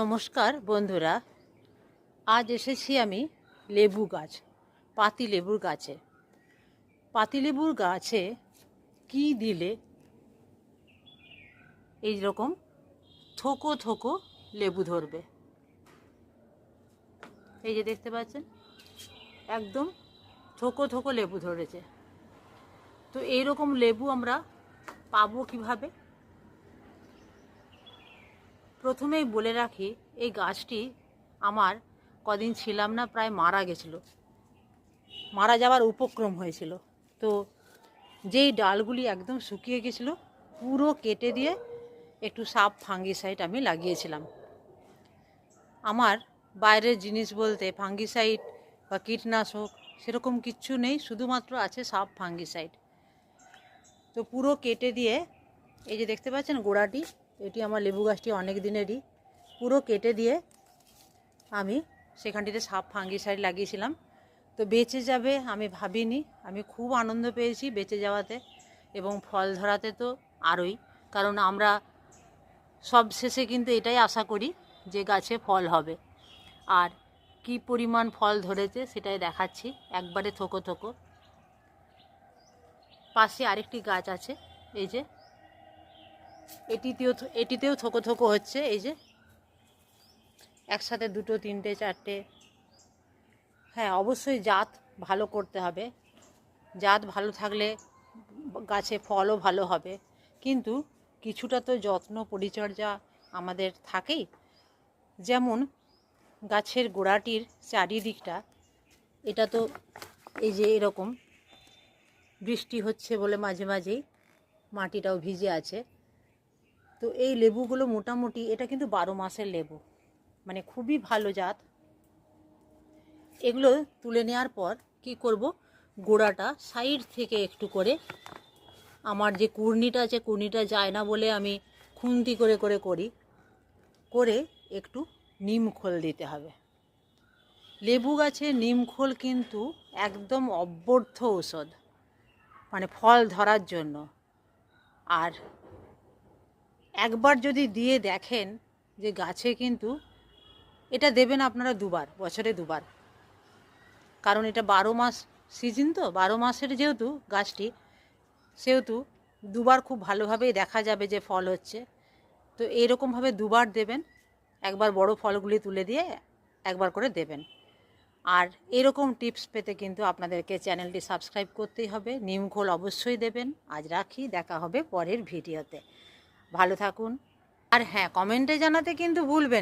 নমস্কার, বন্ধুরা। আজ এসেছি আমি লেবু গাছ পাতি লেবুর গাছে। পাতি লেবুর গাছে কি দিলে এই রকম থোকো থোকো লেবু ধরবে? এই যে দেখতে পাচ্ছেন, একদম থোকো থোকো লেবু ধরেছে। তো এই রকম লেবু আমরা পাবো কীভাবে? প্রথমেই বলে রাখি, এই গাছটি আমার কদিন ছিলাম না, প্রায় মারা গেছিল। মারা যাওয়ার উপক্রম হয়েছিল। তো যেই ডালগুলি একদম শুকিয়ে গেছিল, পুরো কেটে দিয়ে একটু সাপ ফাঙ্গিসাইড আমি লাগিয়েছিলাম। আমার বাইরের জিনিস বলতে ফাঙ্গিসাইড বা কীটনাশক সেরকম কিচ্ছু নেই, শুধুমাত্র আছে সাপ ফাঙ্গিসাইড। তো পুরো কেটে দিয়ে, এই যে দেখতে পাচ্ছেন গোড়াটি এটি আমার লেবু গাছটি অনেক দিনেরই। পুরো কেটে দিয়ে আমি সেখানটিতে সাপ ফাঙ্গিসাইড লাগিয়েছিলাম। তো বেঁচে যাবে আমি ভাবিনি। আমি খুব আনন্দ পেয়েছি বেঁচে যাওয়াতে এবং ফল ধরাতে তো আরোই। কারণ আমরা সব শেষে কিন্তু এটাই আশা করি যে গাছে ফল হবে। আর কি পরিমাণ ফল ধরেছে সেটাই দেখাচ্ছি। একবারে থোকো থোকো। পাশে আরেকটি গাছ আছে। এই যে এটিতেও এটিতেও থোকো থোকো হচ্ছে, এই যে। একসাথে দুটো, তিনটে, চারটে। হ্যাঁ অবশ্যই জাত ভালো করতে হবে। জাত ভালো থাকলে গাছে ফলও ভালো হবে। কিন্তু কিছুটা তো যত্ন পরিচর্যা আমাদের থাকেই। যেমন গাছের গোড়াটির চারিদিকটা, এটা তো এই যে এরকম। বৃষ্টি হচ্ছে বলে মাঝে মাঝেই মাটিটাও ভিজে আছে। তো এই লেবুগুলো মোটামুটি, এটা কিন্তু বারো মাসের লেবু। মানে খুবই ভালো জাত। এগুলো তুলে নেওয়ার পর কি করব? গোড়াটা সাইড থেকে একটু করে আমার যে কুর্নিটা আছে, কুর্নিটা যায় না বলে আমি খুন্তি করে করে করি। করে একটু নিম খোল দিতে হবে। লেবু গাছে নিম খোল কিন্তু একদম অব্যর্থ ঔষধ। মানে ফল ধরার জন্য। আর একবার যদি দিয়ে দেখেন যে গাছে কিন্তু এটা দেবেন আপনারা দুবার, বছরে দুবার। কারণ এটা বারো মাস সিজন তো, বারো মাসের যেহেতু গাছটি, সেহেতু দুবার খুব ভালোভাবেই দেখা যাবে যে ফল হচ্ছে। তো এইরকমভাবে দুবার দেবেন, একবার বড় ফলগুলি তুলে দিয়ে একবার করে দেবেন। আর এরকম টিপস পেতে কিন্তু আপনাদেরকে চ্যানেলটি সাবস্ক্রাইব করতেই হবে নিমখোল অবশ্যই দেবেন। আজ রাখি, দেখা হবে পরের ভিডিওতে। ভালো থাকুন আর হ্যাঁ কমেন্টে জানাতে কিন্তু ভুলবেন।